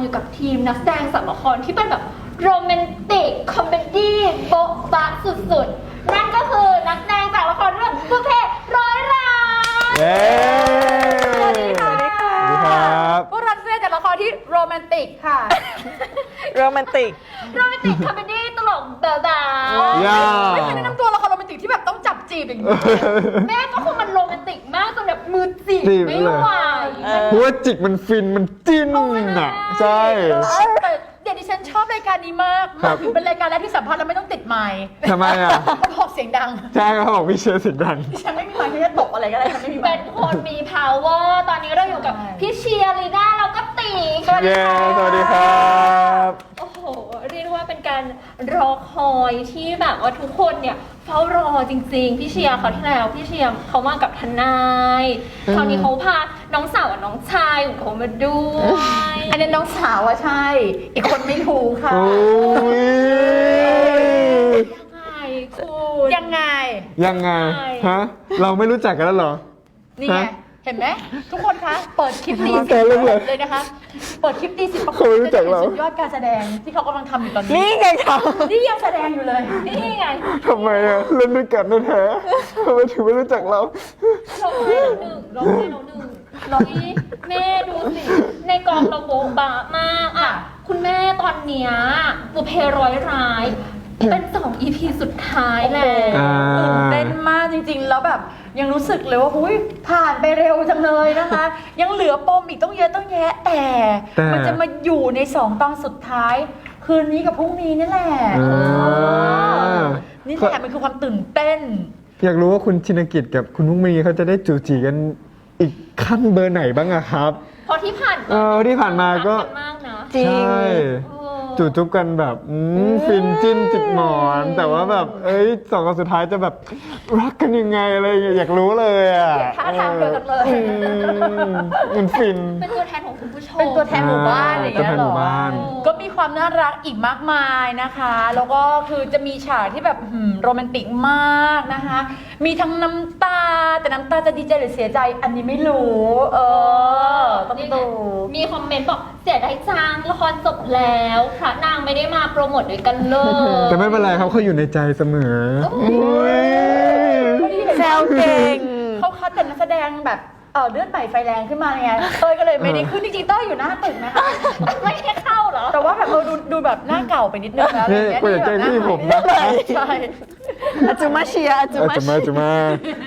อยู่กับทีมนักแสดงสัมละครที่เป็นแบบโรแมนติก คอมเมดี้โบ๊ะบะสุดๆ นั่นก็คือนักแสดงจากละครเรื่องบุพเพร้อยล้านเย้ สวัสดีค่ะสวัสดีครับ พวกเราแสดงจากละครที่โรแมนติกค่ะ โรแมนติก โรแมนติก คอมเมดี้ตลกเบาย่าไม่เคยแนะนำตัวละครโรแมนติกที่แบบต้องจับจีบอย่างนี้ๆแม่ก็คือมันโรแมนติก มากจนแบบมือจีบจีบไม่เลย ไหวเพราะว่าจิกมันฟินมันจิ้นอะ ใช่ แต่เดี๋ยวดิฉันชอบรายการนี้มากครับถึงเป็นรายการแรกที่สัมภาษณ์แล้วไม่ต้องติดไมค์ทำไมอะ มันบอกเสียงดัง ใช่เขาบอกพี่เชียร์เสิงดัง ดิฉันไม่มีไมค์ที่จะตกอะไรก็ได้ฉันไม่มีไมเป็นค์ คนมี power ตอนนี้เราอยู่กับใช่ พี่เชียร์ลีน่าแล้วก็ตีสวัสดีเย้ ค่ะสวัสดีครับ โอ้โห เรียกได้ว่าเป็นการรอคอยที่แบบว่าทุกคนเนี่ย เฝ้ารอจริง ๆ พี่เชียร์เขาวที่แล้วพี่เชียร์เขามากับทนายคราวนี้เขาพาน้องสาวกับน้องชายของเขามาด้วยอันนี้น้องสาวอะใช่ อีกคนไม่รู้ค่ะ โอ้ยยังไงคุณ ยังไง ยังไง ฮะ เราไม่รู้จักกันแล้วเหรอ นี่ไง ฮะ เห็นไหมทุกคนคะ เปิดคลิปดีแต่เรื่องเลยเลยนะคะ เปิดคลิปดีสิประกเขาไม่รู้จักเราสุดยอดการแสดงที่เขากำลังทำอยู่ตอนนี้นี่ไงคะนี่ยังแสดงอยู่เลย นี่ไงทำไมอะเล่นด้วยกันแท้ๆทำไมถึงไม่รู้จักเราเราให้เราหนึ่งเราให้เราหนึ่งเราอีแม่ดูสิในกองเราโบ๊ะบะมากอะคุณแม่ตอนเนี้ยบุพเพร้อยร้าย เป็นสองอีพีสุดท้ายแล้วอ่า ตื่นเต้นมากจริงๆ แล้วแบบยังรู้สึกเลยว่าหุยผ่านไปเร็วจังเลยนะคะ ยังเหลือปมอีกต้องเยอะต้องแยะแต่ แต่ มันจะมาอยู่ในสองตอนสุดท้าย คืนนี้กับพรุ่งนี้นี่แหละอ่านี่แหละมันคือความตื่นเต้น อยากรู้ว่าคุณชินกิจกับคุณมุกมีเขาจะได้จูจีกันอีกขั้นเบอร์ไหนบ้างอะครับ เพราะที่ผ่านเออที่ผ่านมาก็รันมากนะจริง ใช่ เอ อจูจุ๊บกันแบบอืมฟินจิ้นจิกหมอน แต่ว่าแบบ เอ้ยสองคนสุดท้ายจะแบบรักกันยังไงอะไรอย่างเงี้ยอยากรู้เลยอะท่าทางเดียวกันเลย อืมมันฟิน เป็นตัวแทนของคุณผู้ชมเป็นตัวแทนหมู่บ้านอย่างตัวเงี้แทยนเหหรมู่อบ้าน ก็มีความน่ารักอีกมากมายนะคะ แล้วก็คือจะมีฉากที่แบบหืมโรแมนติกมากนะคะ มีทั้งน้ำตา แต่น้ำตาจะดีใจหรือเสียใจอันนี้ไม่รู้ เออ ต้องนี่ไงดู มีคอมเมนต์บอกเสียดายจังละครจบแล้วพระนางไม่ได้มาโปรโมทด้วยกันเลย แต่ไม่เป็นไรครับเขาอยู่ในใจเสมออุ๊ยแซวเก่ง เขาคัดแต่นักแสดงแบบเออเลือดใหม่ไฟแรงขึ้นมาไงเต้ยก็เลยไม่ได้ขึ้นจริงๆเต้ยอยู่หน้าตึกนะคะ ไม่ได้เข้าเหรอ แต่ว่าแบบเออดูดูแบบหน้าเก่าไปนิดนึงนะอะไรนี่อย่างเงี้ยคุณอย่าแกล้งพี่ผมนะ ใช่ อาจุมาเชียร์อาจุอาจมาจะมาอาจจะมา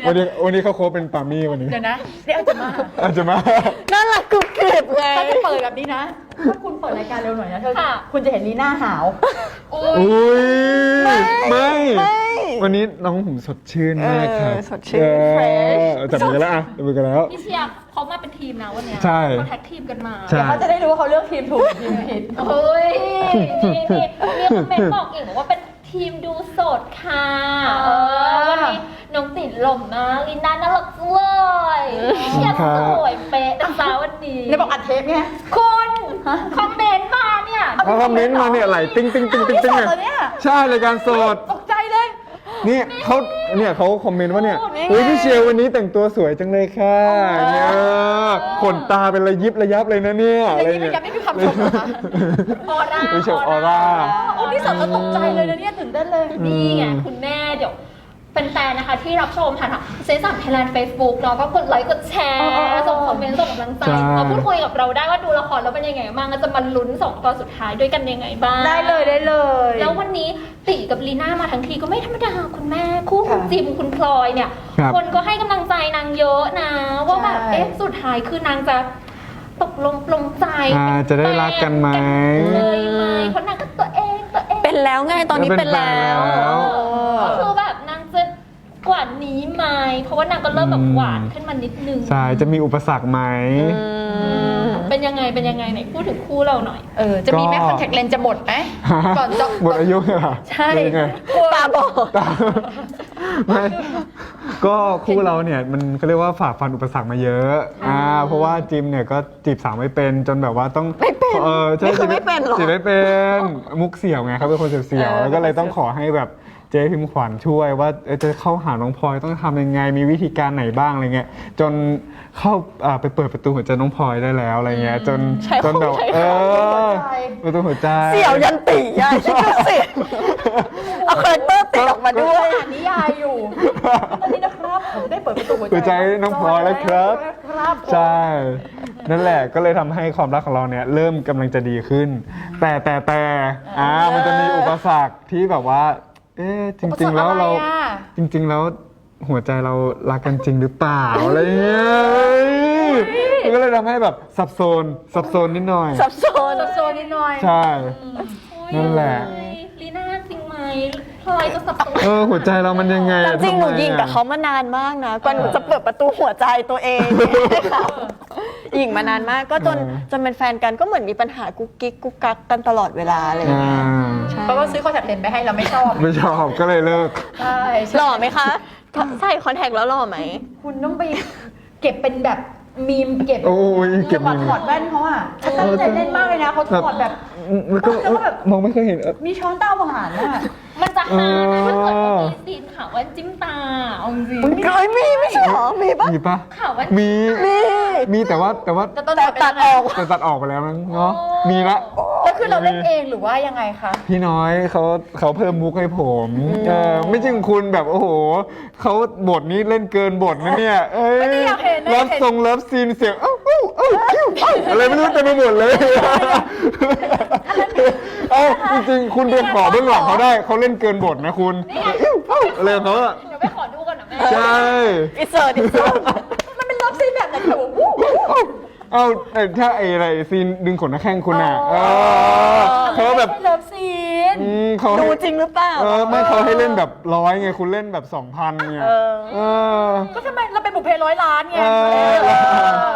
วันนี้วันนี้เขาโค้ชเป็นปามี่วันนี้เดี๋ยวนะเรียกอาจะมาอาจจะมา น่ารักกรุบกริบไงถ้าจะเปิดแบบนี้นะ ถ้าคุณเปิดรายการเร็วหน่อยนะเธอค่ะ คุณจะเห็นลีน่าหาวอุ้ยอุ้ยไม่ ไม่ วันนี้น้องผมสดชื่นมากครับเออสดชื่นเออ fresh จับมือกันแล้วอะจับมือกันแล้ว พี่เชียร์เขามาเป็นทีมนะวันเนี้ยใช่เขาแท็กทีมกันมาใช่เดี๋ยวเขาจะได้รู้ว่าเขาเลือกทีมถูกหรือทีมผิด เฮ้ยนี่นี่มีคอมเมนต์บอกอีกบอกว่าเป็น ทีมดูสดค่ะเออวันนี้น้องติดหล่มมากลินดาน่ารักจังเลยเชียร์สวยเป๊ะนะจ๊ะวันนี้ในบอกอัดเทปไงคุณคอมเมนต์มาเนี่ยเขาคอมเมนต์มาเนี่ยไหลติ้งติ้งติ้งติ้งติ้งนี่สดเหรอเนี่ยใช่รายการสดตกใจเลยนี่เขาเนี่ยเขาคอมเมนต์ว่าเนี่ยโอ้นี่ไงอุ้ยพี่เชียร์วันนี้แต่งตัวสวยจังเลยค่ะเนี่ยขนตาเป็นระยิบระยับเลยนะเนี่ยออะไรย่างนี้เงี้ไม่ยย้ำไม่มีคำชมเหรอคะออร่าไม่ใช่ออร่า โอ้นี่สดแล้วตกใจเลยนะเนี่ยตื่นเต้นเลยนี่ไงคุณแม่เดี๋ยวแฟนๆนะคะ ที่รับชมผ่านทางเซนสัมไทยแลนด์เฟซบุ๊กเนาะก็กดไลค์กดแชร์เออเออเออส่งคอมเมนต์ส่งกำลังใจใช่ มาพูดคุยกับเราได้ว่าดูละครแล้วเป็นยังไงบ้างก็จะมาลุ้นสองตอนสุดท้ายด้วยกันยังไงบ้างได้เลยได้เลย แล้ววันนี้ติกับลีน่ามาทั้งทีก็ไม่ธรรมดาคุณแม่คู่คุณค่ะจิมคุณพลอยเนี่ยครับคนก็ให้กำลังใจนางเยอะนะ ว่าแบบใช่ เอ๊ะสุดท้ายคือนางจะ ตกลงปลงใจอ่าจะได้รักกันไหม เลยไหมเพราะนางก็ตัวเองตัวเอง เป็นแล้วไงตอนนี้เป็นแล้วเป็นแล้วก็คือแบบนางจะกว่านี้ไหมเพราะว่านางก็เริ่มแบบหวานขึ้นมานิดนึงใช่จะมีอุปสรรคไหมเป็นยังไงเป็นยังไงไหนพูดถึงคู่เราหน่อย เออจะมีไหมก็คอนแทคเลนส์จะหมดไหมก่อนจะหมดอายุเหรอใช่หรือยังไง ตาบอดตามไม่ ก็คู่เราเนี่ยมันเขาเรียกว่าฝ่าฟันอุปสรรคมาเยอะอ่าเพราะว่าจิมเนี่ยก็จีบสาวไม่เป็นจนแบบว่าต้องไม่เป็นเออใช่นี่คือไม่เป็นเหรอ จีบไม่เป็นมุกเสี่ยวไงเขาเป็นคนเสี่ยวๆเออแล้วก็เลยต้องขอให้แบบเจ๊พิมขวัญช่วยว่าเอ้ยจะเข้าหาน้องพลอยต้องทำยังไงมีวิธีการไหนบ้างอะไรเงี้ยจนเข้าอ่าไปเปิดประตูหัวใจน้องพลอยได้แล้วอะไรเงี้ยจนใช้จนแบบใช้เอคำว่าอประตูหัวใจ เสี่ยวยันตีอะคิดดูสิเอาคาแรคเตอร์ติดออกมาด้วย อ่านนิยายอยู่ ตอนนี้นะครับผมได้เปิดประตูหัวใจน้องพลอยแล้วครับ ครับใช่นั่นแหละก็เลยทำให้ความรักของเราเนี่ยเริ่มกำลังจะดีขึ้น แต่แต่แต่อ่ามันจะมีอุปสรรคที่แบบว่า เอ๊ะจริง ๆ แล้วเรา อุปสรรคอะไรอะจริง ๆ แล้วหัวใจเรารักกันจริงหรือเปล่าอะไรเงี้ยมันก็เลยทำให้แบบสับสนสับสนนิดหน่อย สับสนโซนนิดหน่อย ใช่โอ้ยนั่นแหละ พลอยจะสับสนเออหัวใจเรามันยังไงแต่อะจริงทำหนูไมยิงกับอะเขามานานมากนะกว่าหนูจะเปิดประตูหัวใจตัวเองค่ะยิงมานานมากก็จนจนเป็นแฟนกันก็เหมือนมีปัญหากุ๊กกิ๊กกุ๊กกักกันตลอดเวลาอะไรอย่างอ่าเงี้ยใช่เพราะว่าซื้อคอนแทคเลนส์ไปให้เราไม่ชอบไม่ชอบก็เลยเลิก ใช่หล่อไหมคะใส่คอนแทคแล้วหล่อไหม คุณต้องไปเก็บเป็นแบบมีมเก็บโอ้ยเก็บจังหวะมีมถอดแว่นเขาอะฉันตั้งใจเล่นมากเลยนะเขาถอดแบบแล้วก็แล้วก็แบบ มองไม่เคยเห็นเออ มีช้อนเต้าหวานอะมันจะหานะถ้าเกิดเออว่ามีซีนข่าวว่าจิ้มตาเอาจริงเอ้ยมีไม่ใช่หรอ มีปะมีปะ ข่าวว่ามี มีมีแต่ว่าแต่ว่าแต่ตอนแต่ตัดออก แต่ตัดออกไปแล้วมั้งเนาะ มีละ แล้วคือเราเล่นเองหรือว่ายังไงคะ พี่น้อยเขาเขาเพิ่มมุกให้ผมเออไม่จริงคุณแบบโอ้โหเขาบทนี้เล่นเกินบทนะเนี่ยเอ้ยไม่ได้อยากเห็นนะเลิฟเห็นทรงเลิฟซีนเสียงเอ้าเอ้าเอ้าเอ้าเอ้าอะไรไม่รู้เต็มไปหมดเลย เอ้าจริงๆคุณไปขอเบื้องหลังเขาได้เขาเล่นเกินบทนะคุณเอ้าเอ้าอะไรของเขาอะเดี๋ยวไปขอดูก่อนนะแม่ใช่ อิเสิร์ตอิเสิร์ตมันเป็นเลิฟซีนแบบไหนแบบวู้เอ้าแต่ถ้าไอ้อะไรซีนดึงขนหน้าแข้งคุณอะเออเขาแบบเลิฟซีน อืมเขาดูให้จริงหรือเปล่าเออไม่เขาให้เล่นแบบร้อยไงคุณเล่นแบบสองพันเนี่ยเออ เออ ก็ทำไมเราเป็นบุพเพร้อยล้านไงเออ เอ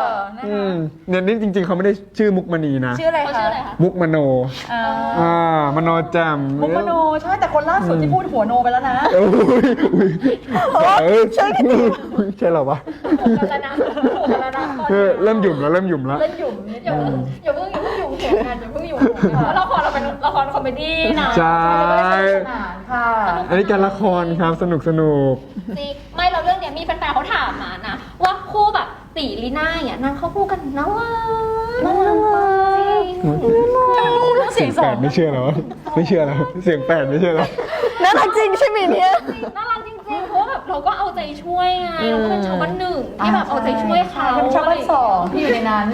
อนะอืคะมเนี่ยนี่จริง ๆเขาไม่ได้ชื่อมุกมณีนะ ชื่ออะไรเขาคะชื่ออะไรคะ มุกมโนอ่าอ่ามโนแจมมุกมโนใช่แต่คนล่าสุดที่พูดหัวโนไปแล้วนะ เอ้ยอุ้ยเออใช่ใช่เหรอวะถูกกันแล้วนะถูกกันแล้วนะตอนเอนี้อเริ่มหยุ่มแล้วเริ่มหยุ่มแล้ว เล่นหยุ่มนิดอย่าเพิ่งอย่าเพิ่งอย่าเพิ่งอยู่ หัวกันอย่าเพิ่งอยู่หัวกันเพราะละครเราเป็นละครคอมเมดี้นะใช่ สนานค่ะอันนี้การละครครับสนุกสนุก จริงไม่เราเรื่องเนี้ยมีแฟนๆเขาถามมานะ ว่าคู่แบบตีลีน่าเนี่ยนางเขาคู่กันน่ารักน่ารักจริงเสียงสแปองดไม่เชื่อแล้วไม่เชื่อแล้วเสียงแปดไม่เชื่อแล้วน่ารักจริงใช่ไหมเนี่ย น่ารักจ ริงๆเพราะว่าแบบเราก็เอาใจช่วยไงเราก็เป็นชาวบ้านหนึ่งที่แบบเอาใจช่วยเขาเป็นชาวบ้านสองที่อยู่ในนั้น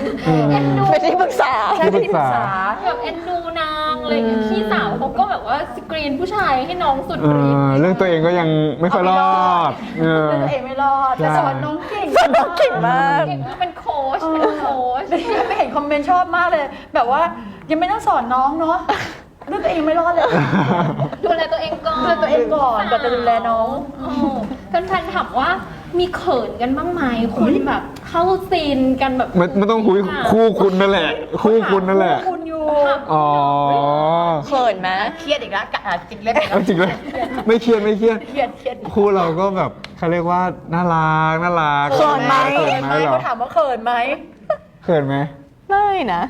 เอ็นดูไม่ได้ปรึกษาใช่ที่ปรึกษาแบบเอ็นดูนางอะไรอย่างเงี้ยพี่สาวเขาก็แบบว่าสกรีนผู้ชายให้น้องสุดเอฤทธิ์อเรื่องตัวเองก็ยังไม่ค่อยรอดเออเรื่องตัวเองไม่รอดแต่ใช่สอนน้องเก่งสอนน้องเก่งมากเก่งมากเป็นโค้ชเป็นโค้ชไม่เห็นคอมเมนต์ชอบมากเลย แบบว่ายังไม่ต้องสอนน้องเนาะ เรื่องตัวเองไม่รอดเลย ดูแลตัวเองก่อนดูแลตัวเองก่อนก่อนจะดูแลน้องเออแฟนๆถามว่ามีเขินกันบ้างไหมคุณแบบเข้าซีนกันแบบมันมันต้องคุยคู่คุณนั่นแหละ คู่คุณนั่นแหละ คุณอยู่อ๋อเขินไหมเครียดอีกแล้วกะอะจิกเล็บเอาจริงเลยไม่เครียดไม่เครียดเครียดเครียดคู่เราก็แบบเขาเรียกว่าน่ารักน่ารักเขินไหมเขินไหมเหรอเขาถามว่าเขินไหมเขินไหมไม่นะ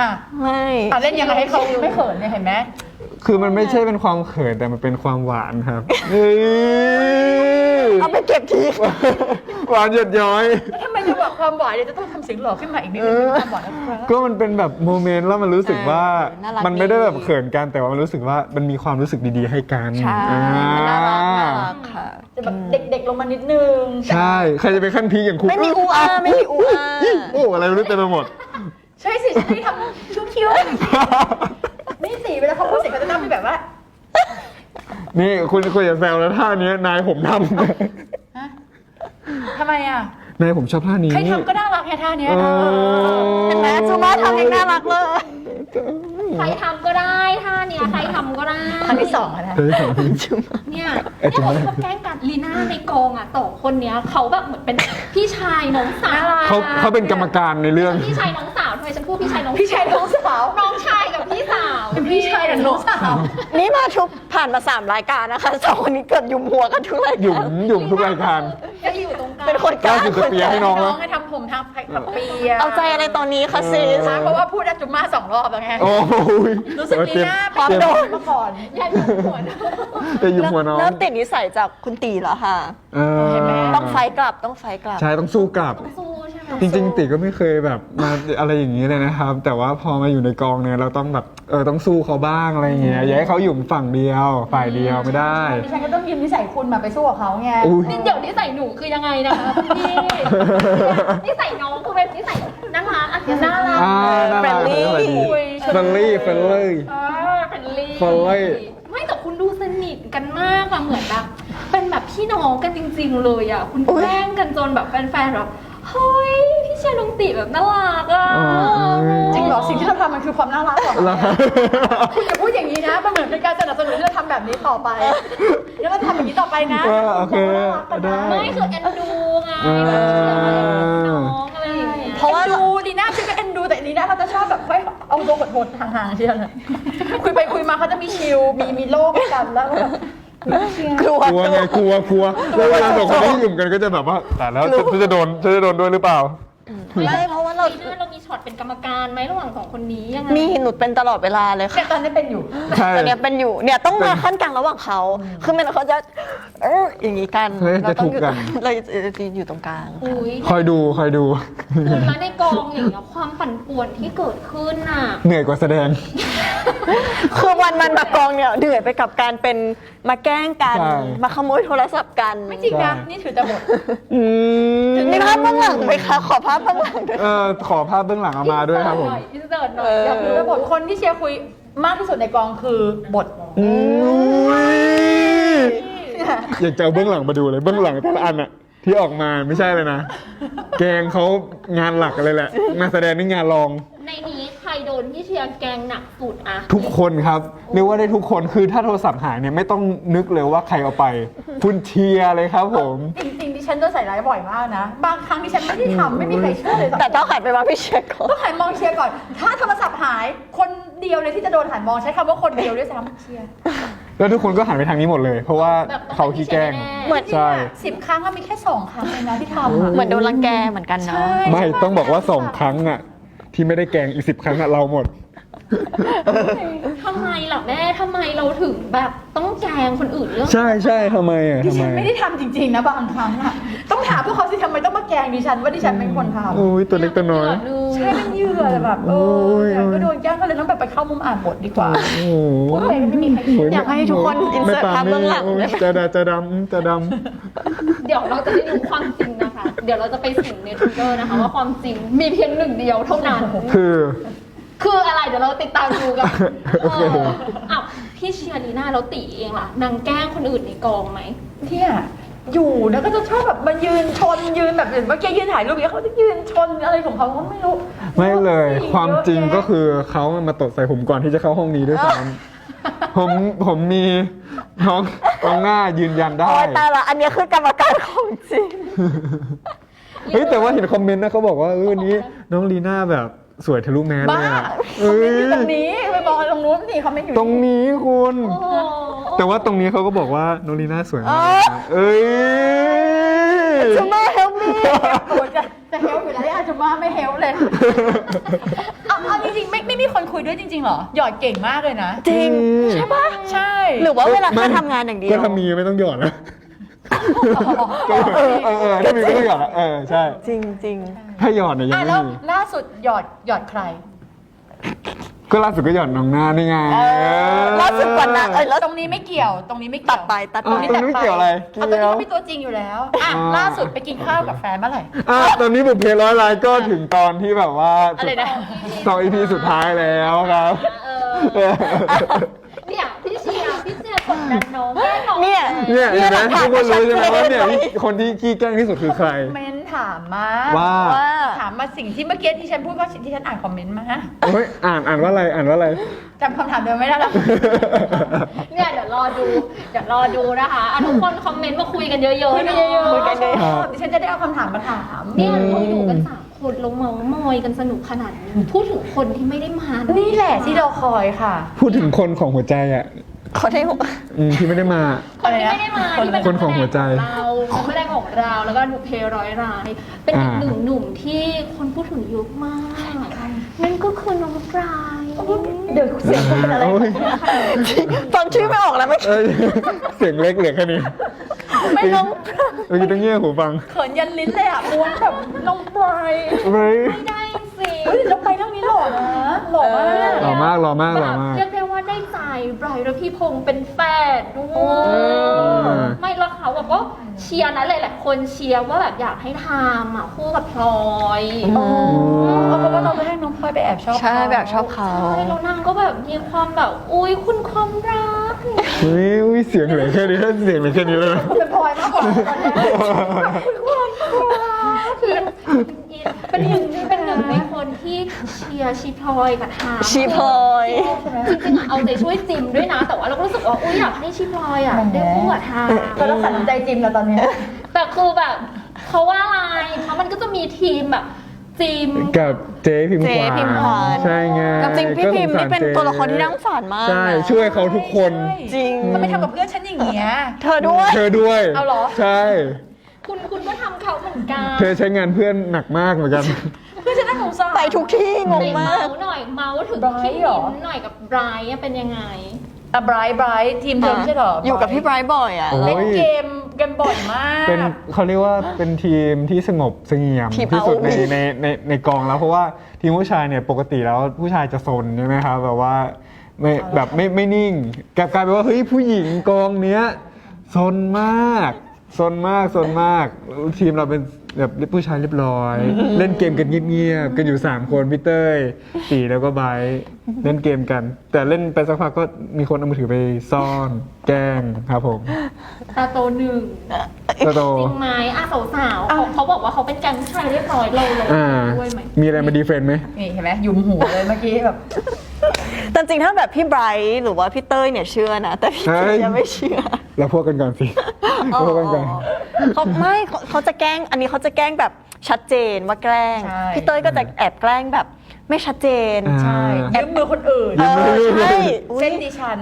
อะไม่อะเล่นยังไงให้เขาไม่เขินเนี่ยเห็นไหมคือมันไม่ใช่เป็นความเขินแต่มันเป็นความหวานครับเฮ้ยเอาไปเก็บทีหวานหยดย้อย แล้วทำไมจังหวะความหวานเนี่ยจะต้องทำเสียงหล่อขึ้นมาอีกนิดนึงความหวานนะครับ ก็มันเป็นแบบโมเมนต์แล้วมันรู้สึกว่าเออน่ารักมันไม่ได้แบบดีเขินกันแต่ว่ามันรู้สึกว่ามันมีความรู้สึกดีๆให้กันใช่อ่าน่ารักน่ารักค่ะ จะแบบเด็กๆลงมานิดนึง ใช่ ใครจะเป็นขั้นพีคอย่างคุณไม่มีอูอาไม่มีอูอา โอ้อะไรไม่รู้เต็มไปหมด ใช่สิฉันได้ทำคิ้วๆนี่สีเวลาเขาพูดเสียงเขาจะต้องมีแบบว่านี่คุณคุณอย่าแซวแล้วท่านี้นายผมททำไมอะำ นายผมชอบท่านี้ ใครทำก็น่ารักไงท่าเนี้ยเออ เห็นไหมจูมาทำเองน่ารักเลยใครทำก็ได้ท่าเนี้ยใครทำก็ได้ครั้งที่สองอะนะ เฮ้ยผมเนี่ยเอ้ยเนี่ยเขาจริงไหมชอบแกล้งกันลีน่าในกองอะสองคนเนี้ยเขาแบบเหมือนเป็นพี่ชายน้องสาวเขาเขาเป็นกรรมการในเรื่อง พี่ชายน้องสาว ทำไมฉันพูดพี่ชายน้องพี่ชายน้องสาว น้องชายกับพี่สาวเป็นพี่ชายกับน้องสาว นี่มาทุกผ่านมาสามรายการนะคะสองคนนี้เกือบยุมหัวกันทุกรายหยุ่มการหยุ่มทุกรายการ จะอยู่ตรงกลางเป็นคนกล่าลางสุดจะเปียให้น้องน้แล้อว งให้ทำผมทำแบบเปียเอาใจอะไรตอนนี้คะซีส เพราะว่าพูดอาจุมมาสองรอบแล้วไง โอ้ยรู้สึกดีนะพร้อมโดน มาก่อน อย่าอยู่หัวนะจะยุมหัวน้องเริ่มติดนิสัยจากคุณตีแล้วค่ะเออเห็นไหมต้องไฟท์กลับต้องไฟท์กลับ ใช่ต้องสู้กลับต้องสู้ใช่ไหม จริงๆ ติก็ไม่เคยแบบมาอะไรอย่างนี้เลยนะครับ แต่ว่าพอมาอยู่ในกองเนี่ยเราต้องแบบเออต้องสู้เขาบ้างอะไรอย่างเงี้ยอย่าให้เขาอยู่ฝั่งเดียว ฝ่ายเดียวไม่ได้ ดิฉันก็ต้องยืมนิสัยคุณมาไปสู้กับเขาไง อุ้ยนี่เดี๋ยวนิสัยหนูคือยังไงนะคะพี่นิสัยน้องคือเป็นนิสัยน่ารักอาจจะน่ารักอ่าน่ารัก Friendly สวัสดีเฟลลี่เฟลลี่เออเป็นลี่ Friendly ไม่แต่คุณดูสนิทกันมากอะเหมือนแบบเป็นแบบพี่น้องกันจริง ๆ เลยอะคุณแกล้งกันจนแบบแฟนๆแบบ เฮ้ยพี่เชียร์ลุงติแบบน่ารักอะอ๋อ จริงเหรอสิ่งที่เราทำมันคือความน่ารักเหรอแล้วคุณอย่าพูดอย่างนี้นะมันเหมือนเป็นการสนับสนุนให้เราทำแบบนี้ต่อไปแล้วเราทำอย่างนี้ต่อไปนะเออโอเครารักกันนะได้ ไม่คือเอ็นดูไงอ่าแบบเชียร์น้องอะไรอย่างเงี้ยเพราะว่าเอ็นดูดีน่าฉันก็เอ็นดูแต่ดีน่าเขาจะชอบแบบค่อยเอาตัวโหดๆห่างๆเชียวนะคุยไปคุยมาเขาจะมีชิลมีมีโลกกันแล้วแบบ กลัวกลัวไงกลัวกลัวแล้วเวลาสองคนที่อยู่กันก็จะแบบว่าแต่แล้วจะจะโดนจะโดนด้วยหรือเปล่า ไม่เพราะว่าเราปีหน้าเรามีช็อตเป็นกรรมการไหมระหว่างสองคนนี้ยังไงมีหนูเป็นตลอดเวลาเลยเนี่ค่ะยตอนนี้เป็นอยู่ ใช่ ตอนเนี้ยเป็นอยู่เนี่ยต้องมาขั้นกลางระหว่างเขาคือมันเขาจะเอออย่างนี้กันเฮ้ยเราต้องอยู่จะถูกกัน เราจะอยู่ตรงกลางค่ะอุ้ยคอยดูคอยดู คุณแล้วในกองอย่างเงี้ยความปั่นป่วนที่เกิดขึ้นน่ะ เหนื่อยกว่าแสดง คือวันมันมากองเนี่ยเหนื่อยไปกับการเป็นมาแกล้งกัน ใช่ มาขโมยโทรศัพท์กันไม่จริงนะใช่ นี่ถือแต่บท อืมมีภาพเบื้องหลังไหมคะขอภาพเบื้องหลังด้วยเออขอภาพเบื้องหลังเอามาด้วยครับผม อินเสิร์ตหน่อยเอออยากถืรู้อแต่บทคนที่เชียร์คุยมากที่สุดในกองคือบทอุ้ยอยากจะเอาเบื้องหลังมาดูเลยเบื้องหลังแต่ละอันอะที่ออกมาไม่ใช่เลยนะ แกงเขางานหลักเลยแหละงานแสดงนี่งานรอง ในนี้ใครโดนพี่เชียร์แกงหนักสุดอะทุกคนครับเรียกว่าได้ทุกคนคือถ้าโทรศัพท์หายเนี่ยไม่ต้องนึกเลยว่าใครเอาไป คุณเชียร์เลยครับผม จริงๆดิฉันโดนใส่ร้ายบ่อยมากนะ บางครั้งดิฉันไม่ได้ทำไม่มีใครเชื่อเลยแต่ต้องหันไปว่าพี่เช็คก่อนต้องหันมองเชียร์ก่อน ถ้าโทรศัพท์หายคนเดียวเลยที่จะโดนหันมองใช้คำว่าคนเดียวด้วยซ้ำเชียร์แล้วทุกคนก็หันไปทางนี้หมดเลย เพราะว่าแบบต้องเขาขี้แกล้งเป็นพี่ชียร์แน่ๆเหมือนใช่สิบครั้งก็มีแค่สองครั้งเองนะที่ทำอะเหมือนโดนรังแกเหมือนกันเนาะใช่ไม่ต้องบอกว่าสองครั้งอะ ที่ไม่ได้แกงอีกสิบครั้งอะเราหมดำไมล่ะแม่ทำไมเราถึงแบบต้องแกล้งคนอื่นเรื่องใช่ใช่ทำไมอะดิทำไมฉันไม่ได้ทำจริงๆนะบางครั้งอะต้องถามพวกเขาสิทำไมต้องมาแกล้งดิฉันว่าดิฉันเป็นคนทำโอ้ยตัวเล็กตัวน้อยใช่เป็นเหยื่อแต่แบบเอโอ้อยอยากก็โดนแกล้งก็เลยต้องแบบไปเข้ามุมอ่านบทดีกว่า โอ้โหพูดไปไม่มีใครเชื่ออยากให้ทุกคน insert ภาพเบื้องหลังโยได้ไหมจะดำจะดำจะดเดี๋ยวเราจะได้รู้ความจริงนะคะ เดี๋ยวเราจะไปสิงในทวิตเตอร์นะคะ ว่าความจริงมีเพียงหนึ่งเดียวเท่านั้นำคือ คืออะไรเดี๋ยวเราติดตามดูกันโอเค เอออ้าวพี่เชียร์ลีน่าแล้วตีเองล่ะนางแกล้งคนอื่นในกองไหม เนี่ยอยู่แล้วก็จะชอบแบบมายืนชนยืนแบบเห็นเมื่อกี้ยืนถ่ายรูปอย่างเงี้ยเขาจะยืนชนอะไรของเขาก็ไม่รู้ไม่เลยผู้หญิความจริงเยอะแยะก็คือเขามาตดใส่ผมก่อนที่จะเข้าห้องนี้ด้วยซ้ำผมผมมีน้องน้องหน้ายืนยันได้ โอ้ยตายละอันเนี้ยคือกรรมการของจริง เฮ้ยแต่ว่าเห็นคอมเมนต์นะเขาบอกว่าเออวันนี้น้องลีน่าแบบ สวยทะลุแมสเลบ้ายอะคอมเมนต์อยู่ตรงนี้ไปมองตรงนู้นนี่คอมเมนต์อยู่ตรงนี้คุณ โอ้โห แต่ว่าตรงนี้เขาก็บอกว่าน้องลีน่าสวยมากอ๋อนะเอ้ย จะมาเฮลมีโอ้ยจะจะเฮลอยู่แล้วอาจุมาไม่เฮลเลยเอาเอาจริงๆไม่ไม่มีคนคุยด้วยจริงๆเหรอ หยอดเก่งมากเลยนะ จริง ใช่ปะใช่หรือว่าเวลาไม่แค่ทำงานอย่างเดียว ก็ถ้ามีไม่ต้องหยอดนะก็ เออเออเออถ้ามีไม่ต้องหยอดละเออใช่จริงจริงถ้าหยอดเนี่ยยังอะไม่แล้วมีล่าสุดหยอดหยอดใคร ก็ล่าสุดก็หยอดน้องหน้านี่ไงล่าสุดกว่านั้นเอ้แล้วตรงนี้ไม่เกี่ยวตรงนี้ไม่ตัเกี่ดยวไปตัดเอไป ตรงนี้ไม่เกี่ยวอะไรเอาตอนนี้เขามีตัวจริงอยู่แล้วอะอ่า ล่าสุดไปกินข้าวกับแฟนเมื่อไหร่อะตอนนี้บุพเพร้อยลายก็ถึงตอนที่แบบว่าอะไรนะ สองอีพีสุดท้ายแล้วครับ เออ ดดันน้องแม่น้องเนี่ย เนี่ยเห็นไหมหลักฐาทุกคนรู้ใช่ไหมว่าเนี่ยชัดจคนที่ขี้แกล้งที่สุดคือใคร เมนต์ถามมาว่า ว่าถามมาสิ่งที่เมื่อกี้ที่ฉันพูดว่าสิ่งที่ฉันอ่านคอมเมนต์มาเฮ้ยอ่านอ่านว่าอะไรอ่านว่าอะไร จำคำถามเดิมไม่ได้แล้วเนี่ยเดี๋ยวรอดูเดี๋ยวรอดูนะคะอะทุกคนคอมเมนต์มาคุยกันเยอะๆคุยกันเยอะคุๆกันเยอะชอบดิฉันจะได้เอาคำถามมาถามๆเนี่ยเราอยู่กันสามคนเราเมามอยกันสนุกขนาดนี้พูดถึงคนที่ไม่ได้มานี่แหละที่เราคอยค่ะ พูดถึงคนของหัวใจอะ เขาได้หัวอืมที่ไม่ได้มา คนที่ไม่ได้มาที่เป็นคนของหัวใจเราเป็นแสดงของราวแล้วก็หนุ่มเพร้อยร้าย เป็นอีกอ่าหนึ่งหนุ่มที่คนพูดถึงเยอะมากนั่นก็คือน้องปลายเดี๋ยวเสียงคุณเป็นอะไรโยฟังชื่อไม่ออกแล้วไม่เอ้ยเสียงเล็กเหลือแค่นี้ไม่น้องเมื่อกี้ต้องเงี่ยหูฟังเขินยันลิ้นเลยอะม้วนแบบน้องปลายเฮ้ยไม่ได้สิ เฮ้ยแล้วไปเรื่องนี้หล่อนะหล่อมาก หล่อมากหล่อมากหแบล่อบมาก เรียกได้ว่าได้ใจไบรท์และพี่พงษ์เป็นแฝดด้วเอยอไม่และเขาแบบก็เชียร์นะหลายๆคนเชียร์ว่าแบบอยากให้ทำอะคู่กับพลอยอ๋อเอาเพราะว่าตอนแรกน้องพลอยไปแอบชอบใช่แบบชอบเขาใช่แล้วนางก็แบบมีความแบบอุ้ยคุณความรักเฮ้ยอุ้ยเสียงเหลือแค่นี้เสียงเหลือแค่นี้เลยนะเป็นพลอยมากกว่าตอนเนี้ ยคือเป็นหนึ่งเป็นหนึ่งในคนที่เชียร์ชีพลอยกับทามชีพลอยจริงๆอะเอาใจช่วยจิมด้วยนะ แต่ว่าเราก็รู้สึกว่าอุ้ยอยากให้ชีพลอยอะได้คู่กับทามเธอรักษาน้ำใจจิมแล้วตอนเนี้ยแต่คือแบบเขาว่าอะไรเพราะมันก็จะมีทีมแบบจิมกับเจ๊พิมพ์เจ๊ขวาพิมพ์ขวานใช่ไงจริงๆพี่พิมพ์นี่เป็นก็สงสาตัวละครที่น่าสงสารมากใช่นะช่วยเขาทุกคน จริงทำไมทำกับเพื่อนฉันอย่างเงี้ย เธอด้วย เธอด้วย เอาเหรอ ใช่ คุณคุณก็ทำเขาเหมือนกันเธอใช้งานเพื่อนหนักมากเหมือนกันเพื่อนฉันน่าสงสารไปทุกที่งงไหนมาเมากส์หน่อยเมาส์ถึงไบรท์พี่เหรอ มิ้นท์หน่อยกับไบรท์อะเป็นยังไงอะไบรท์ไบรท์ทีมเธอไม่ใช่เหรออยู่กับพี่ไบรท์บ่อยอะ โอ้ เล่นเกมกันบ่อยมาก เป็นเขาเรียกว่าเป็นทีมที่สงบเสงี่ยมทีมที่สุดใน ROV ในในในกองแล้วเพราะว่าทีมผู้ชายเนี่ยปกติแล้วผู้ชายจะซนใช่ไหมครับแบบว่าไม่แบบไม่ไม่นิ่งกลับกลายเป็นว่าเฮ้ยผู้หญิงกองเนี้ยซนมาก ซนมากซนมาก ทีมเราเป็นแบบผู้ชายเรียบร้อย เล่นเกมกันเงียบๆกันอยู่ 3 คนพี่เต้ยตีแล้วก็ไบร์ท เล่นเกมกัน แต่เล่นไปสักพักก็มีคนเอามือถือไปซ่อนแกล้งครับผมตาโตหนึ่งตาโตจริงไหมอะสาวๆเขาเขาบอกว่าเขาเป็นแก๊งผู้ชายเรียบร้อยเราเราอ่าด้วยไหมมีอะไรมาดีเฟนต์ไหม นี่เห็นไหมหยุมหัวเลยเมื่อกี้แบบ แต่จริงๆถ้าแบบพี่ไบรท์หรือว่าพี่เต้ยเนี่ยเชื่อนะ แต่พี่เฮ้เต้ย ยยังไม่เชื่อเราพวกกันก่อนสิเราพวกกันก่อน เขาไม่เขาเขาจะแกล้งอันนี้เขาจะแกล้งแบบชัดเจนว่าแกล้ง ใช่ พี่เต้ยก็จะแอบแกล้งแบบ ไม่ชัดเจนอ่า ใช่ยืมมือคนอื่น เออใช่อุ๊ยเส้นดิฉัน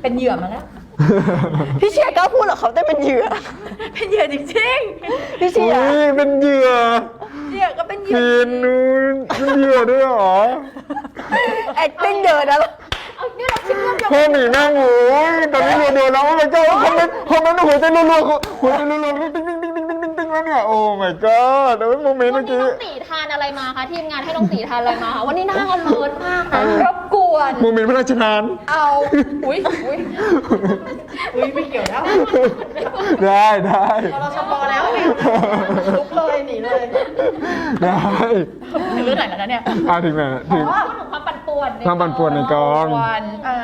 เป็นเหยื่อมาแล้ว พี่เชียร์กล้าพูดเหรอเขาได้เป็นเหยื่อเป็นเหยื่อจริงพี่เชีอุ้ยร์ยเป็นเหยื่อๆเหยื่อก็เป็นเหยื่อพีนนู้นเป็นเหยื่อด้วยเหรอแอคติ้งเดินนะเอาเนี่ยเราคิดว่าพ่อหมีนั่งโอ้ยตอนนี้รัวๆแล้วโอ้ my god คอมเมนต์คอมเมนต์หัวใจรัวๆหัวใจรัวๆติ๊งติ๊ง ติ๊งติ๊งติ๊งติ๊งติ๊งแล้วเนี่ย โอ้ my god แล้วโมเมนต์วัเมื่นอนี้กี้น้องตีทานอะไรมาคะทีมงานให้น้องตีทานอะไรมาคะวันนี้หน้าอเลิร์มากนะรบกวน โมเมนต์พระราชทาน เอาอุ้ยอุ้ยอุ้ยไม่เกี่ยวแล้วได้ได้พอเราชมบอแล้วเนี่ยลุกเลยหนีเลยได้ถึงเรื่องไหนแล้วนะเนี่ยอะถึงไหนถึง พูดถึงความปั่นป่วนความปั่นป่วนในกองวันอ่า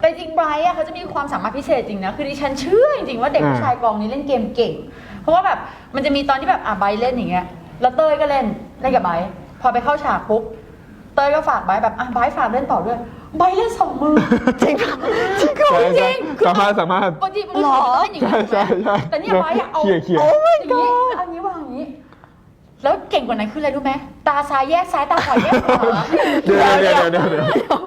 แต่จริงไบรท์อะเขาจะมีความสามารถพิเศษจริงนะ คือดิฉันเชื่อจริงๆว่าเด็กอ่าผู้ชายกองนี้เล่นเกมเก่งเพ ราะว่าแบบมันจะมีตอนที่แบบอะไบรท์เล่นอย่างเงี้ยแล้วเต้ยก็เล่นเล่นกับไบรท์พอไปเข้าฉากปุ๊บเต้ยก็ฝากไบรท์แบบอะไบรท์ฝากเล่นต่อด้วยไบรท์เล่นสองมือ จริงปะจริงเหรอใช่จริงสามารถสามารถ ปกติมือถือมันเป็นอย่างนี้ใช่ใช่แต่เนี่ยไบรท์อะเอาเขี่ยเขี่ยโอ้ยอย่างนี้เอาอย่างนี้วางอย่างนี้ แล้วเก่งกว่านั้นคืออะไรรู้ไหมตาซ้ายแยกซ้ายตาขวาแยกขวาเดี๋ยวเดี๋ยวเดี๋ยวเดี๋ยวเดี๋ยว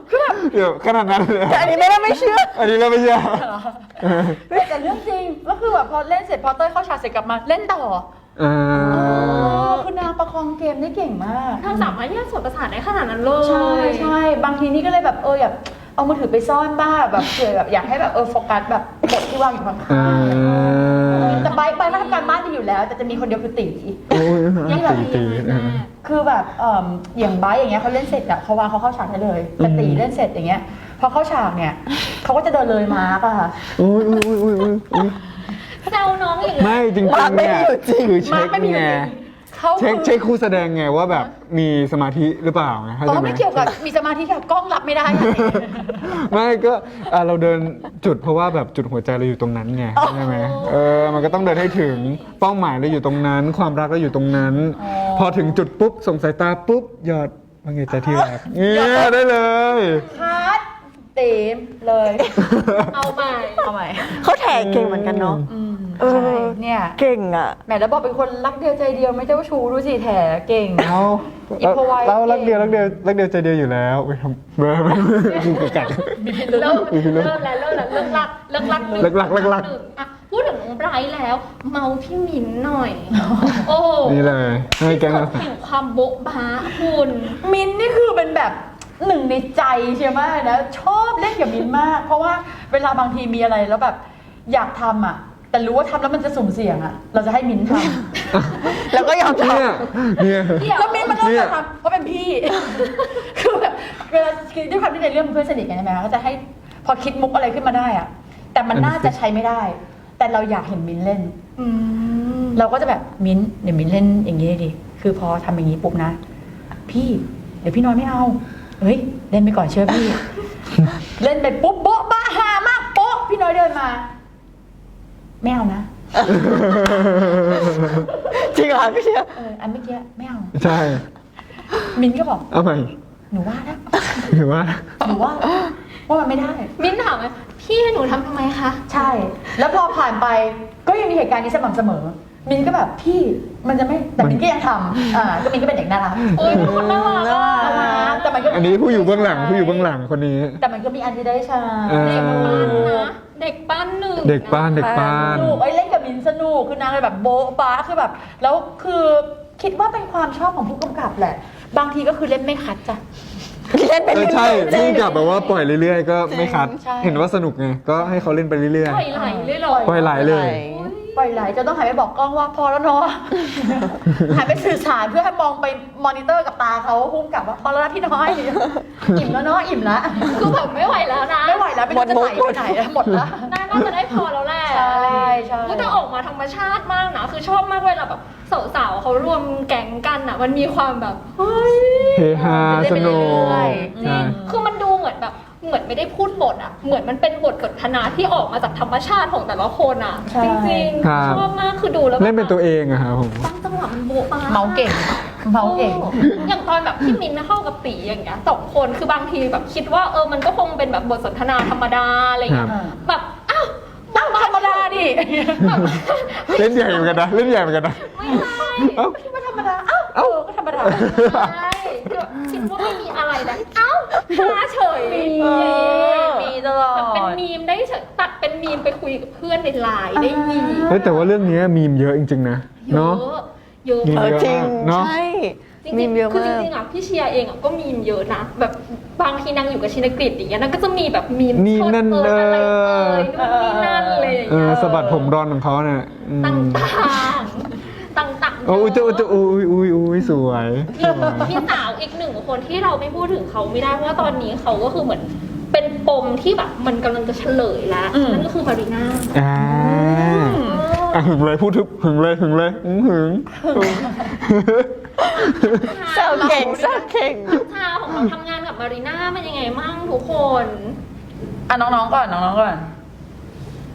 เดี๋ยวขนาดนั้นเลยแต่อันนี้ไม่ได้ไม่เชื่อ อันนี้เราไม่ใช่เฮ้ยแต่เรื่องจริงก็คือแบบพอเล่นเสร็จพอเต้ยเข้าฉากเสร็จกลับมาเล่นต่ออ่าอคือนางประคองเกมได้เก่งมากทำสามารถแยกส่วนประสาทได้ขนาดนั้นเลยใช่ใช่บางทีนี่ก็เลยแบบเอออยากเอามือถือไปซ่อนบ้างแบบเผื่อแบบอยากให้แบบเออโฟกัสแบบบทที่วางอยู่ข้างอ่าๆแต่ ไบร์ทไบร์ทก็ทำการบ้านดีอยู่แล้ว แต่จะมีคนเดียวคือตี โอ้ยยังแบบ ตีตียังไงอ่าแม่คือแบบเอ่ออย่างไบร์ทอย่างเงี้ยเขาเล่นเสร็จอะเขาวางเขาเข้าฉากได้เลยแต่ตีเล่นเสร็จอย่างเงี้ยพอเข้าฉากเนี่ยเขาก็จะเดินเลยมาร์กอะค่ะ โอ้ยโอ้ยโอ้ยโอ้ยโอ้ยโอ้ยแซวน้องอย่างนี้ไม่จริงมาๆไม่เนี่ยอยู่จริงคือเช็มาร์คกไม่มีอยู่ไงจริง เขาเช็คคือเช็คคู่แสดงไงว่าแบบมีสมาธิหรือเปล่าไงเข้าอ๋ใจอไหม ไม่เกี่ยวกับมีสมาธิค่ะกล้องรับไม่ได้ค่ะ ไม่ก็อะเราเดินจุดเพราะว่าแบบจุดหัวใจเราอยู่ตรงนั้นไงใช่ไหมเออมันก็ต้องเดินให้ถึงเป้าหมายเราอยู่ตรงนั้น ความรักเราอยู่ตรงนั้น พอถึงจุดปุ๊บส่งสายตาปุ๊บหยอดว่าไงใจที่รักเนี่ยได้เลยคัดเต็มเลย เอาใหม่ เอาใหม่เขาแถเก่งเหมือนกันเนาะ เออใช่เนี่ย เก่งอะแหมแล้วบอกเป็นคนรักเดียวใจเดียวไม่เจ้าชู้ดูสิแถเก่ง เอาอิมพอไว้เรารักเดียวรักเดียวรักเดียวใจเดียวอยู่แล้วไปทำเบอร์กูกัดเริ่มเริ่มแล้วเริ่มแล้วเลิกลักเลิกลักเลิกลักเลิกลักหนึ่งอะพูดถึงน้องไบรท์แล้ว เมาพี่มินหน่อย โอ้นี่เลยให้ที่แก๊งสุเราดแห่งความโบ๊ะบ้าคุณมินนี่คือเป็นแบบหนึ่งในใจเชียร์มากนะชอบเล่นกับมินมาก เพราะว่าเวลาบางทีมีอะไรแล้วแบบอยากทำอะ แต่รู้ว่าทำแล้วมันจะสุ่มเสี่ยงอะเราจะให้มินทำ แล้วก็ยอมทเนี่ยเนี่ยแล้วมินมันเริ่มเนี่ยจะทำเพราะเป็นพี่ คือแบบเวลาคือด้วยความที่ในเรื่องเป็นเพื่อนสนิทกันใช่ไหมคะก็จะให้พอคิดมุกอะไรขึ้นมาได้อะแต่มันน่าจะใช้ไม่ได้ แต่เราอยากเห็นมินเล่น อืมเราก็จะแบบมิ้นเดี๋ยวมิ้นเล่นอย่างนี้ดิคือพอทำอย่างนี้ปุ๊บนะ พี่ เดี๋ยวพี่น้อยไม่เอา เฮ้ย เล่นไปก่อนเชื่อพี่ เล่นไปปุ๊บโบ๊ะบ้าฮามากโป๊ะพี่น้อยเดินมา ไม่เอานะำจริงเหรอพี่เชียร์เอออันเมื่อกี้ไม่เอา ใช่มิ้นก็บอก เอาใหม่หนูว่านะหรือว่า หนูว่า ว่ามันไม่ได้ มินถามไหมพี่ให้หนูทำทำไมคะ ใช่ แล้วพอผ่านไปก็ยังมีเหตุการณ์นี้สม่ำเสมอ มินก็แบบพี่มันจะไม่แต่มินก็ยังทำอ่าก็มินก็เป็นเด็กน่ารักโอ้ยเป็นคนน่ารักอะน่ารักแต่มันก็มีอันนี้ผู้อยู่เบื้องหลังผู้อยู่เบื้องหลังคนนี้ แต่มันก็มีอันที่ได้ใช้เออเด็กปั้นนะ เด็กปั้นหนึ่งเด็กป้านเด็กป้าน สนุกไอ้ยเล่นกับมินสนุกคือนางเลยแบบโบ๊ะบ้าคือแบบ แล้วคือคิดว่าเป็นความชอบของผู้กำกับแหละ บางทีก็คือเล่นไม่คัดจ้ะ เล่นเป็นเออใช่จริพุ่งงกลับแบบว่าปล่อยเรื่อยๆ ก็ไม่คัด ใช่ เห็นว่าสนุกไง ก็ให้เขาเล่นไปเรื่อย ปล่อยไหลเลยเหรอๆปล่อยไหลเลย ปล่อยไหลจะต้องหันไปบอกกล้องว่าพอแล้วเนาะ หันไปสื่อสารเพื่อให้มองไปมอนิเตอร์กับตาเขาพุ่งกลับว่าพอแล้วนะพี่น้อย อิ่มแล้วเนาะอิ่มแล้วคือแบบไม่ไหวแล้วนะไม่ไหวแล้วไม่รู้จะไหลไปไหนแล้วหมดแล้วน่าน่าจะได้พอแล้วแหละใช่ใช่ก็จะออกมาธรรมชาติมากนะคือชอบมากเวลาแบบสาวๆเขารวมแก๊งกันอะ มันมีความแบบเฮ้ยเฮฮาสนุกเรื่อยจๆริใช่งคือมันดู เหมือนแบบเหมือนไม่ได้พูดบทอะ เหมือนมันเป็นบทสนทนาที่ออกมาจากธรรมชาติของแต่ละคนอะ ใช่ จริงครับ ๆชอบมากคือดูแล้วแบบเล่นเป็นตัวเองอะครับผมบางจังหวะมันโบ๊ะบ้าเมาเก่งเมาเก่ง โอ้อย่างตอนแบบพี่มินเข้ากับตีอย่างเงี้ยสองคนคือบางทีแบบคิดว่าเออมันก็คงเป็นแบบบทสนทนาธรรมดาอะไรอย่างเงี้ยครับ แบบอ้าวตั้งธรรมดาดิแบบเล่นใหญ่เหมือนกันนะเล่นใหญ่เหมือนกันนะ ไม่ใช่เอ้าคิดว่าธรรมดาเอ้าเออก็ธรรมดา ใช่ คือคิดว่าไม่มีอะไรนะเอ้ามาเฉยมีเออ มีตลอดแบบเป็นมีมได้เฉยตัดเป็นมีมไปคุยกับเพื่อนในไลน์ได้มีเฮ้ยแต่ว่าเรื่องนี้มีมเยอะจริงๆนะเยเนาะอะเยอะมีเอม อจริงเนอะ ใช่จริมีงมเยอะๆคือจมาก ริงๆอะพี่เชียร์เองอะก็มีมเยอะนะแบบบางทีนางอยู่กับชินกฤษอย่างเงี้ยนางก็จะมีแบบมีมนี่ช็อตนั่นเอออะไรเอเอ่อยนู่นนี่นั่นเลยอย่างเอเงี้อยสะบัดผมรอนของเขาเนี่ยอืม ต่างๆต่างๆ โอ้ยจะจะอุ้ยอุ้ยอุ้ยสวยสวย พี่สาวอีกหนึ่งคนที่เราไม่พูดถึงเขาไม่ได้เพราะว่าตอนนี้เขาก็คือเหมือนเป็นปมที่แบบมันกำลังจะเฉลยแล้วอืม นั่นก็คือมารีน่าอ่าอะหึงเลยพูดทึบหึงเลยหึงเลยอื้อหึงแซวเก่งแซวเก่งชาของเราทำงานกับมารีน่ามันยังไงมั่งทุกคน อะน้องๆก่อนน้องๆก่อน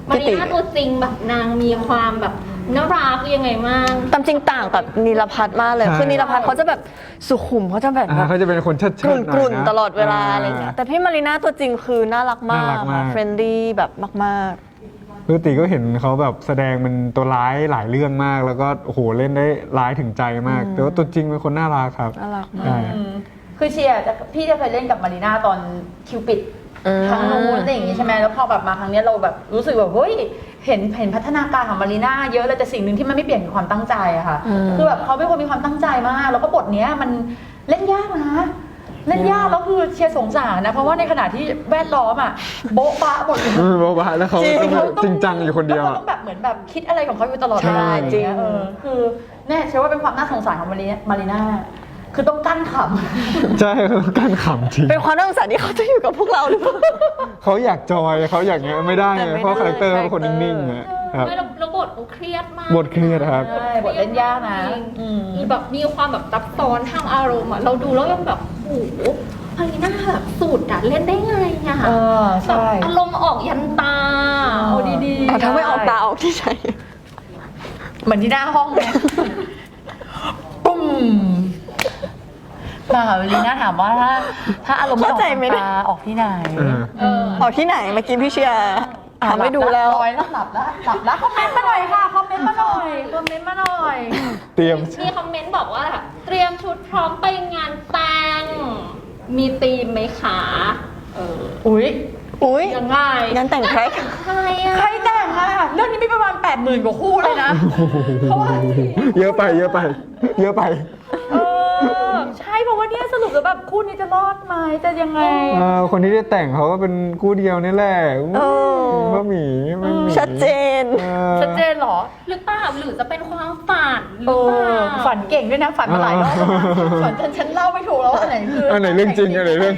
มารีน่าตัวจริงแบบนางมีความแบบ น่ารักยังไงมั่งตามจริงต่างกับนิลพัฒน์มากเลย ใช่ คือนิลพัฒน์เขาจะแบบสุขุมเขาจะแบบอ่าเขาจะเป็นคนเชิดกเชิลุ่ดนหน่กอยลุ่นนะตลอดเวลาอะไรเงี้ย แต่พี่มารีน่าตัวจริงคือน่ารักมาน่ารักกมาก เฟรนดี้แบบมากปกติก็เห็นเขาแบบแสดงเป็นตัวร้ายหลายเรื่องมาก แล้วก็โอ้โหเล่นได้ร้ายถึงใจมาก แต่ว่าตัวจริงเป็นคนน่ารักครับๆน่ารักมาใช่กอืมคือเชียร์จะพี่จะเคยเล่นกับมารีน่าตอนคิวปิดอืม ครั้งนู้นอะไรอย่างงี้ใช่ไหมแล้วพอแบบมาครั้งเนี้ยเราแบบรู้สึกแบบเฮ้ย เห็นเห็นพัฒนาการของมารีน่าเยอะเลยแต่สิ่งหนึ่งที่มันไม่เปลี่ยนคือความตั้งใจอะค่ะอืม คือแบบเขาเป็นคนมีความตั้งใจมาก แล้วก็บทเนี้ยมันเล่นยากนะ เล่นยากแล้วคือเชียร์สงสารนะ เพราะว่าในขณะที่แวดล้อมอะโบ๊ะบะหมดเลยเออบอกว่าแล้วเขาจริง ต้องแบบจริงจังอยู่คนเดียวแล้วอะเขาต้องแบบเหมือนแบบคิดอะไรของเขาอยู่ตลอดเวลาใช่ อย่างเงี้ยเออคือแน่เชื่อว่าเป็นความน่าสงสารของมารีน่ามารีน่า คือต้องกั้นขำใช่เขาการขำจริงเป็นความน่าสงสารที่เขาจะอยู่กับพวกเราหรือเปล่า เขาอยากจอยเขาอยากเงี้ยไม่ได้แต่ไงไม่เพราะได้คาแรคเตอร์เขาเป็นคนคาแรคเตอร์นิ่งๆอะครับไม่แล้วแล้วบทเขาเครียดมากบทเครียดครับใช่บทเล่นยากนะจริงอืม มีแบบมีความแบบซับซ้อนทางอารมณ์อะเราดูแล้วยังแบบโอ้โหมารีน่าแบบสูตรอะเล่นได้ไงอะเออแบบใช่อารมณ์ออกยันตาเอาดีๆเอาถ้าไม่ออกตาออกที่ใจเหมือนที่หน้าห้องเลยปุ้ม มาค่ะวันนี้น่าถามว่าถ้าถ้าอารมณ์ไม่ออกเข้าใจไหมเนี่ย ตาออกที่ไหนเออ เออออกที่ไหนเมื่อกี้พี่เชียร์ทำให้ดูแล้วลอยแล้วหลับแล้วหลับแล้วคอมเมนต์มาหน่อยค่ะคอมเมนต์มาหน่อยคอมเมนต์มาหน่อย เตรียม มีคอมเมนต์บอกว่าแบบเตรียมชุดพร้อมไปงานแต่งมีธีมไหมคะเอออุ้ยอุ้ยยังไงงานแต่งใครใครอะใครแต่งอะเรื่องนี้มีประมาณ 8 0,000กว่าคู่เลยนะ เพราะว่า เยอะไป เยอะไป เยอะไป เออใช่เพราะว่าเนี่ยสรุปแล้วแบบคู่นี้จะรอดไหมจะยังไงเอ่อคนที่ได้แต่งเขาก็เป็นคู่เดียวนี่แหละเออบะหมี่บะหมี่ชัดเจน เออ ชัดเจนเหรอหรือเปล่าหรือจะเป็นความฝันหเอรือเปล่าอฝันเก่งด้วยนะ ฝันมาหลายรอบแล้วนะฝันจนฉันเล่าไม่ ถูกแล้วว่าอันไหนคืออัอันไหนเรื่องจริงอันไหนเรื่อง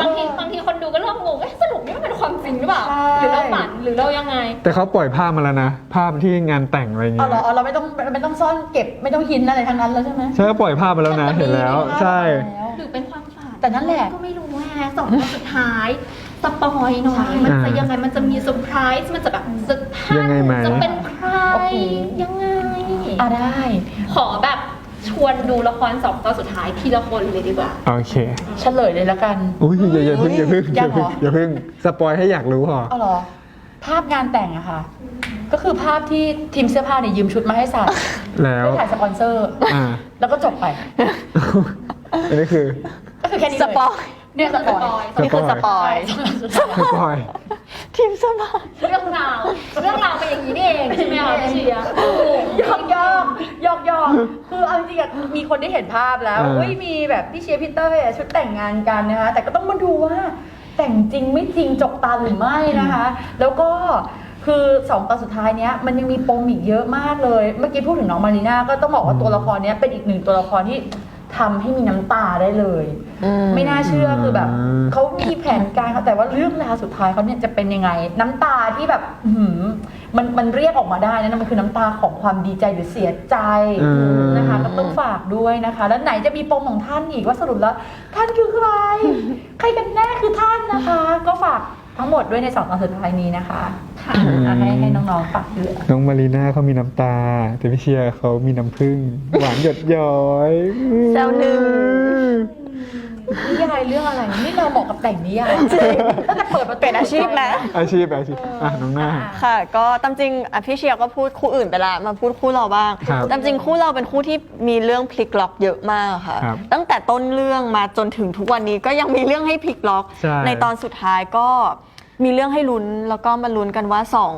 บางทีบางทีคนดูก็เริ่มงงเอ๊ะสรุปนี่มันเป็นความจริงหรือเปล่า ใช่ หรือเราฝันหรือเรายังไง แต่เขาปล่อยภาพมาแล้วนะ ภาพที่งานแต่งอะไรเอาเงี้ยเหรอเอาเราไม่ต้องไม่ต้องซ่อนเก็บไม่ต้องหินอะไรทั้งนั้นแล้วใช่ไหม ใช่เขาปล่อยภาพมาแล้วนะ เห็นแล้ว ใช่ หรือเป็นความฝันแต่นั่นแหละ ก็ไม่รู้แฮะสองคนสุดท้ายสปอยหน่อยมันจะยังไงมันจะมีเซอร์ไพรส์มันจะแบบสุดท้ายยังไงไหม จะเป็นใครโอ้โห ยังไง อะได้ ขอแบบ ชวนดูละครสองตอนสุดท้ายทีละคนเลยดีกว่า โอเค เฉลยเลยแล้วกัน อุ้ยอย่าอย่าเพิ่งอย่าเพิ่งอย่ายังเหรเพิ่งอ อย่าเพิ่งสปอยให้อยากรู้พอ เอาเหรอ ภาพงานแต่งอะค่ะ ก็คือภาพที่ทีมเสื้อผ้าเนี่ยยืมชุดมาให้ใส่แล้ว เพื่อถ่ายสปอนเซอร์ อ่า แล้วก็จบไป อันนี้คือ ก็คือแค่นี้สเลยปอย เนี่ยสปอยนี่คือสปอยสปอยทีมสปอยเรื่องราวเรื่อง จริงๆอะมีคนได้เห็นภาพแล้วอ่าอุ้ยมีแบบพี่เชียร์พีเตอร์อะชุดแต่งงานกันนะคะแต่ก็ต้องมาดูว่าแต่งจริงไม่จริงจกตาหรือไม่นะคะ แล้วก็คือสองตอนสุดท้ายเนี้ยมันยังมีปมอีกเยอะมากเลย เมื่อกี้พูดถึงน้องมารีน่าก็ต้องบอกว่าตัวละครเนี้ยเป็นอีกหนึ่งตัวละครที่ทำให้มีน้ำตาได้เลยอืมไม่น่าเชื่อคือแบบอืมเขามีแผนการเขาแต่ว่าเรื่องราวสุดท้ายเขาเนี่ยจะเป็นยังไง น้ำตาที่แบบอื้อหือ มันมันเรียกออกมาได้นะมันคือน้ำตาของความดีใจหรือเสียใจอืม นะคะก็ต้องฝากด้วยนะคะ แล้วไหนจะมีปมของท่านอีกว่าสรุปแล้ว ท่านคือใคร ใครกันแน่คือท่านนะคะ ก็ฝากทั้งหมดด้วยในสองตอนสุดท้ายนี้นะคะค่ะอะให้ให้น้องๆฝากด้วย น้องมารีน่าเขามีน้ำตา แต่พี่เชียร์เขามีน้ำผึ้งหวานหยดย้อยแซวหนึ่ง นิยายเรื่องอะไรนี่เราเหมาะกับแต่งนิยายตั้งแต่เปิดประตูเปลี่ยนอาชีพไหมอาชีพอาชีพอะน้องหน้า ค่ะ ก็ตามจริงอะพี่เชียร์ก็พูดคู่อื่นไปละมาพูดคู่เราบ้างครับตามจริงคู่เราเป็นคู่ที่มีเรื่องพลิกล็อกเยอะมากค่ะ ครับตั้งแต่ต้นเรื่องมาจนถึงทุกวันนี้ก็ยังมีเรื่องให้พลิกล็อกใช่ในตอนสุดท้ายก็ มีเรื่องให้ลุ้นแล้วก็มาลุ้นกันว่าสอง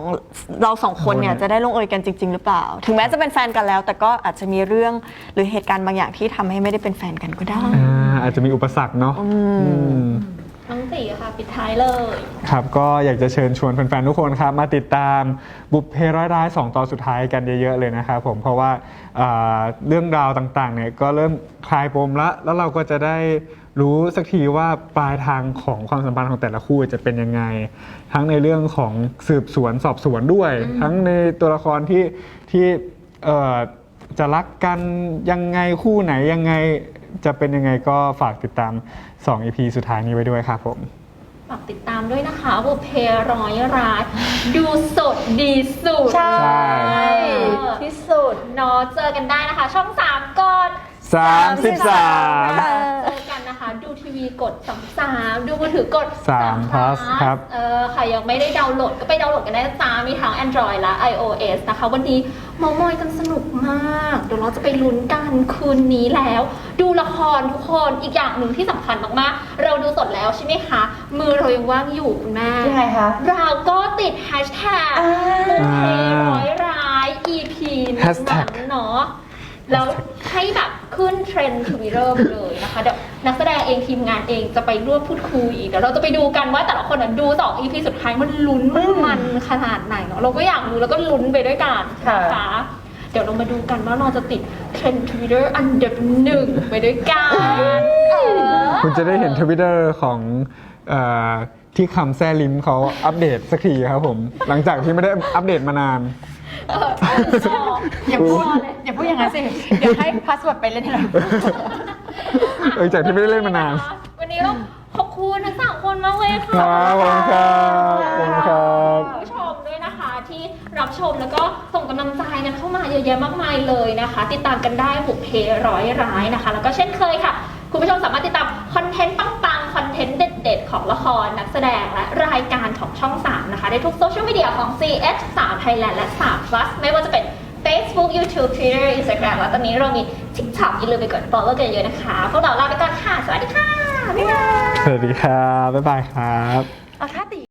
เราสองคนเนี่ยจะได้ลงเอยกันจริง ๆ หรือเปล่า ถึงแม้จะเป็นแฟนกันแล้ว แต่ก็อาจจะมีเรื่องหรือเหตุการณ์บางอย่างที่ทำให้ไม่ได้เป็นแฟนกันก็ได้ อ่าอาจจะมีอุปสรรคเนาะอืม น้องตีค่ะ ปิดท้ายเลย ครับก็อยากจะเชิญชวนแฟนๆทุกคนครับมาติดตามบุพเพร้อยร้ายสองตอนสุดท้ายกันเยอะๆเลยนะครับผมเพราะว่าอ่าเรื่องราวต่างๆเนี่ยก็เริ่มคลายปมละแล้วเราก็จะได้ รู้สักทีว่าปลายทางของความสัมพันธ์ของแต่ละคู่จะเป็นยังไง ทั้งในเรื่องของสืบสวนสอบสวนด้วย ทั้งในตัวละครที่ที่เอ่อจะรักกันยังไงคู่ไหนยังไงจะเป็นยังไงก็ฝากติดตาม 2 EP สุดท้ายนี้ไว้ด้วยครับผมฝากติดตามด้วยนะคะบุพเพร้อยร้ายดูสดดีสุด ใช่ที่สุดเนาะเจอกันได้นะคะ ช่อง 3กด33เจอ กันนะคะ ดูทีวีกด33ดูมือถือกด3 plus ครับ เออใครยังไม่ได้ดาวน์โหลดก็ไปดาวน์โหลดกันได้นะจ้ามีทั้ง Android และ iOS นะคะ วันนี้เมามอยกันสนุกมาก เดี๋ยวเราจะไปลุ้นกันคืนนี้แล้ว ดูละครทุกคนอีกอย่างหนึ่งที่สำคัญมากๆ เราดูสดแล้วใช่ไหมคะ มือเรายังว่างอยู่คุณแม่ยังไงคะ เราก็ติดแฮชแท็กอ่าบุพเพร้อยร้าย EP นั้น Hashtag ๆเนาะ แล้วให้แบบขึ้นเทรนด์ทวิตเตอร์ไปเลยนะคะเดี๋ยวนักแสดงเองทีมงานเองจะไปร่วมพูดคุยเดี๋ยวเราจะไปดูกันว่าแต่ละคนน่ะดูสอง EP สุดท้ายมันลุ้นมันมันขนาดไหนเนาะเราก็อยากรู้แล้วก็ลุ้นไปด้วยกันนะคะเดี๋ยวเรามาดูกันว่าเราจะติดเทรนด์ทวิตเตอร์อันดับหนึ่งไปด้วยกันเออคุณจะได้เห็นทวิตเตอร์ของเออที่คำแซ่ลิมเขาอัปเดตสักทีครับผม หลังจากที่ไม่ได้อัปเดตมานาน เอออย่าพูดอย่าพูดอย่างนั้นสิ เดี๋ยวให้พาสเวิร์ดไปเล่นให้เราเออจากที่ไม่ได้เล่นมานาน วันนี้ต้องขอบคุณทั้งสามคนมากเลยค่ะรับผมครับขอบคุณครับ คุณผู้ชมด้วยนะคะที่รับชมแล้วก็ส่งกำลังใจกันเข้ามาเยอะแยะมากมายเลยนะคะ ติดตามกันได้บุกเพร้อยร้ายนะคะ แล้วก็เช่นเคยค่ะ คุณผู้ชมสามารถติดตามคอนเทนต์ปังๆ เทนต์เด็ดๆ ของละครนักแสดงและรายการของช่อง 3 นะคะ ได้ทุกโซเชียลมีเดียของ CS 3 Thailand และ 3 Plus ไม่ว่าจะเป็น Facebook YouTube Twitter Instagram แล้วตอนนี้เรามี TikTok อย่าลืมไปกด follow กันเยอะๆนะคะ พวกเราลาไปก่อนค่ะ สวัสดีค่ะ บ๊ายบายสวัสดีครับบ๊ายบายครับ